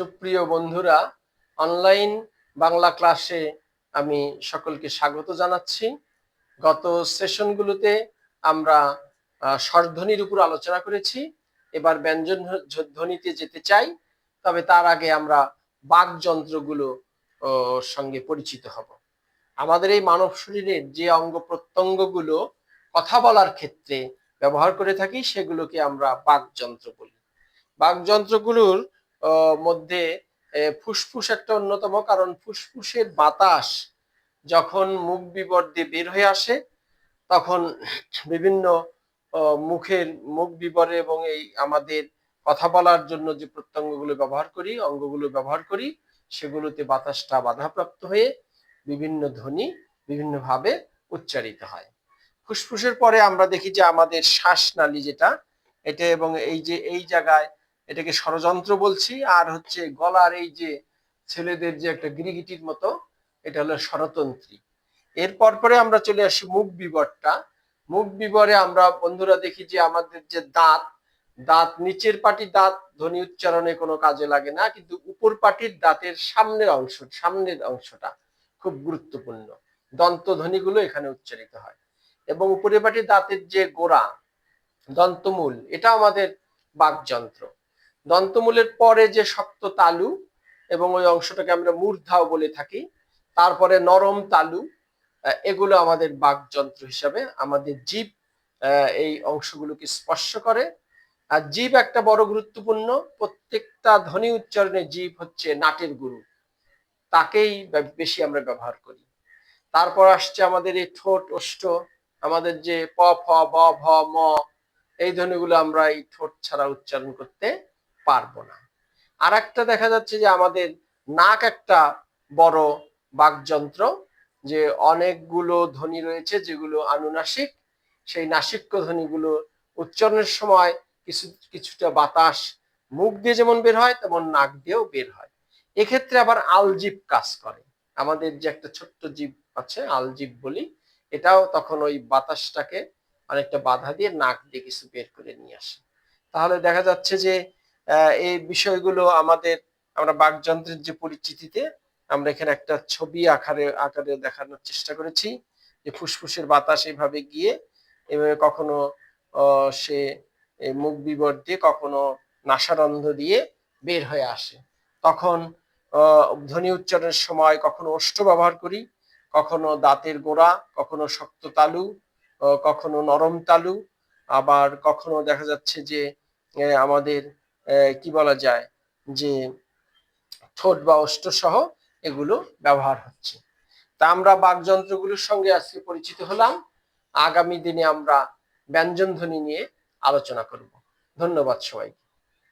সুপ্রিয় বন্ধুরা অনলাইন বাংলা ক্লাসে আমি সকলকে স্বাগত জানাচ্ছি। গত সেশনগুলোতে আমরা স্বরধ্বনির উপর আলোচনা করেছি। এবার ব্যঞ্জন ধ্ব- ধ্বনিতে যেতে চাই, তবে তার আগে আমরা বাকযন্ত্রগুলো সঙ্গে পরিচিত হব। আমাদের এই মানব শরীরের যে অঙ্গ প্রত্যঙ্গগুলো কথা বলার ক্ষেত্রে ব্যবহার করে থাকি, সেগুলোকে আমরা বাকযন্ত্র বলি। বাকযন্ত্রগুলোর মধ্যে ফুসফুস একটা অন্যতম কারণ ফুসফুসের বাতাস যখন মুখ বিবর দিয়ে বের হয়ে আসে, তখন বিভিন্ন মুখের মুখ বিবরে এবং এই আমাদের কথা বলার জন্য যে প্রত্যঙ্গগুলো ব্যবহার করি, অঙ্গগুলো ব্যবহার করি, সেগুলোতে বাতাসটা বাধাপ্রাপ্ত হয়ে বিভিন্ন ধ্বনি বিভিন্নভাবে উচ্চারিত হয়। ফুসফুসের পরে আমরা দেখি যে আমাদের শ্বাসনালী যেটা, এটা এবং এই যে, এই জায়গায় এটাকে ষড়যন্ত্র বলছি, আর হচ্ছে গলার এই যে ছেলেদের যে একটা গিরিগিটির মতো, এটা হলো স্বরতন্ত্রী এরপর পরে আমরা চলে আসি মুখ বিবরটা। মুখ বিবরে আমরা বন্ধুরা দেখি যে আমাদের যে দাঁত দাঁত, নিচের পাটির দাঁত ধ্বনি উচ্চারণে কোনো কাজে লাগে না, কিন্তু উপর পাটির দাঁতের সামনের অংশ, সামনের অংশটা খুব গুরুত্বপূর্ণ। দন্ত ধ্বনিগুলো এখানে উচ্চারিত হয়। এবং উপরের পাটির দাঁতের যে গোড়া, দন্তমূল, এটা আমাদের বাকযন্ত্র। দন্তমূলের পরে যে শক্ত তালু এবং ওই অংশটাকে আমরা মূর্ধাও বলে থাকি, তারপরে নরম তালু এগুলো আমাদের বাকযন্ত্র হিসাবে আমাদের জীব এই অংশগুলোকে স্পর্শ করে। আর জীব একটা বড় গুরুত্বপূর্ণ, প্রত্যেকটা ধ্বনি উচ্চারণে জীব হচ্ছে নাটের গুরু। তাকেই বেশি আমরা ব্যবহার করি। তারপর আসছে আমাদের এই ঠোঁট, ওষ্ঠ, আমাদের যে প, ফ, ব, ভ, ম, এই ধ্বনিগুলো আমরা এই ঠোঁট ছাড়া উচ্চারণ করতে পারব না। আর একটা দেখা যাচ্ছে যে আমাদের নাক একটা বড় বাকযন্ত্র, যে অনেকগুলো ধ্বনি রয়েছে, যেগুলো আনুনাসিক। সেই নাসিক্য ধ্বনিগুলো উচ্চারণের সময় কিছু, কিছুটা বাতাস মুখ দিয়ে যেমন বের হয়, তেমন নাক দিয়েও বের হয়। এক্ষেত্রে আবার আলজিভ কাজ করে। আমাদের যে একটা ছোট্ট জীব আছে আলজিভ বলি, এটাও তখন ওই বাতাসটাকে অনেকটা বাধা দিয়ে নাক দিয়ে কিছু বের করে নিয়ে আসে। তাহলে দেখা যাচ্ছে যে এই বিষয়গুলো আমাদের, আমরা বাকযন্ত্রের যে পরিচিতিতে আমরা এখানে একটা ছবি আকারে আকারে দেখানোর চেষ্টা করেছি যে ফুসফুসের বাতাস এইভাবে গিয়ে এভাবে কখনো সে মুখ বিবর দিয়ে কখনো নাসারন্ধ দিয়ে বের হয়ে আসে। তখন ধ্বনি উচ্চারণের সময় কখনো ওষ্ঠ ব্যবহার করি, কখনো দাঁতের গোড়া, কখনো শক্ত তালু কখনো নরম তালু, আবার কখনো দেখা যাচ্ছে যে আমাদের কি বলা যায় যে ঠোঁট বা অষ্ট সহ এগুলো ব্যবহার হচ্ছে। তা আমরা বাকযন্ত্রগুলোর সঙ্গে আজকে পরিচিত হলাম। আগামী দিনে আমরা ব্যঞ্জন ধ্বনি নিয়ে আলোচনা করব। ধন্যবাদ সবাইকে।